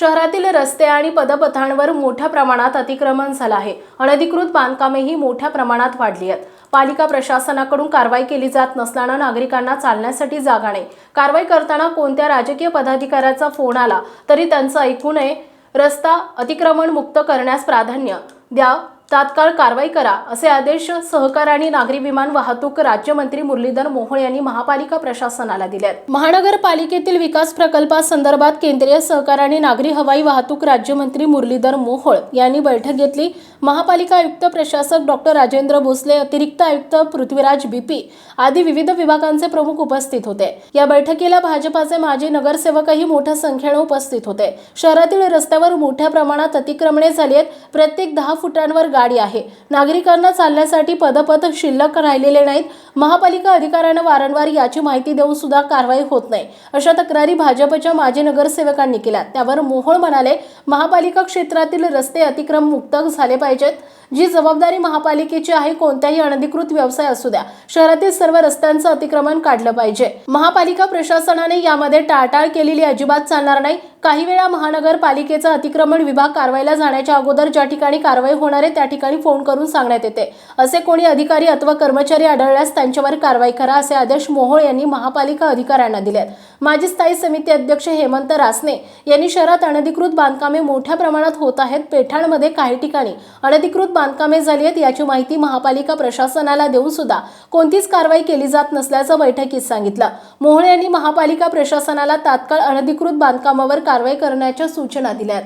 शहरातील रस्ते आणि पदपथांवर मोठ्या प्रमाणात अतिक्रमण झालं आहे. अनधिकृत बांधकामेही मोठ्या प्रमाणात वाढली आहेत. पालिका प्रशासनाकडून कारवाई केली जात नसल्यानं नागरिकांना चालण्यासाठी जागा नाही. कारवाई करताना कोणत्या राजकीय पदाधिकाऱ्याचा फोन आला तरी त्यांचं ऐकू नये. रस्ता अतिक्रमण मुक्त करण्यास प्राधान्य द्या. तात्काळ कारवाई करा असे आदेश सहकार आणि नागरी विमान वाहतूक राज्यमंत्री मुरलीधर मोहोळ यांनी महापालिका प्रशासनाला दिले आहेत महानगरपालिकेतील विकास प्रकल्पासंदर्भात केंद्रीय सहकार आणि नागरी हवाई वाहतूक राज्यमंत्री मुरलीधर मोहोळ यांनी बैठक घेतली. महापालिका आयुक्त प्रशासक डॉक्टर राजेंद्र भोसले अतिरिक्त आयुक्त पृथ्वीराज बीपी आदी विविध विभागांचे प्रमुख उपस्थित होते. या बैठकीला भाजपाचे माजी नगरसेवकही मोठ्या संख्येने उपस्थित होते. शहरातील रस्त्यावर मोठ्या प्रमाणात अतिक्रमणे झाली आहेत. प्रत्येक दहा फुटांवर गाडी आहे. नागरिकांना चालण्यासाठी पदपथ शिल्लक राहिलेले नाहीत. महापालिका अधिकाऱ्यांना वारंवार याची माहिती देऊन सुद्धा कारवाई होत नाही. अशा तक्रारी भाजपच्या माजी नगरसेवकांनी केल्या त्यावर मोहोळ म्हणाले महापालिका क्षेत्रातील रस्ते अतिक्रम मुक्त झाले पाहिजेत. जी जबाबदारी महापालिकेची आहे कोणत्याही अनधिकृत व्यवसाय असू द्या. शहरातील सर्व रस्त्यांचं अतिक्रमण काढलं पाहिजे. महापालिका प्रशासनाने यामध्ये टाळटाळ केलेली अजिबात चालणार नाही. काही वेळा महानगरपालिकेचा अतिक्रमण विभाग कारवाईला जाण्याच्या अगोदर ज्या ठिकाणी कारवाई होणार आहे त्या ठिकाणी फोन करून सांगण्यात येते. असे कोणी अधिकारी अथवा कर्मचारी आढळल्यास त्यांच्यावर कारवाई करा असे आदेश मोहोळ यांनी महापालिका अधिकाऱ्यांना दिले माजी स्थायी समिती अध्यक्ष हेमंत रासने यांनी शहरात अनधिकृत बांधकामे मोठ्या प्रमाणात होत आहेत. पेठाणमध्ये काही ठिकाणी अनधिकृत बांधकामे झाली आहेत याची माहिती महापालिका प्रशासनाला देऊन सुद्धा कोणतीच कारवाई केली जात नसल्याचं बैठकीत सांगितलं. मोहळे यांनी महापालिका प्रशासनाला तात्काळ अनधिकृत बांधकामावर कारवाई करण्याच्या सूचना दिल्या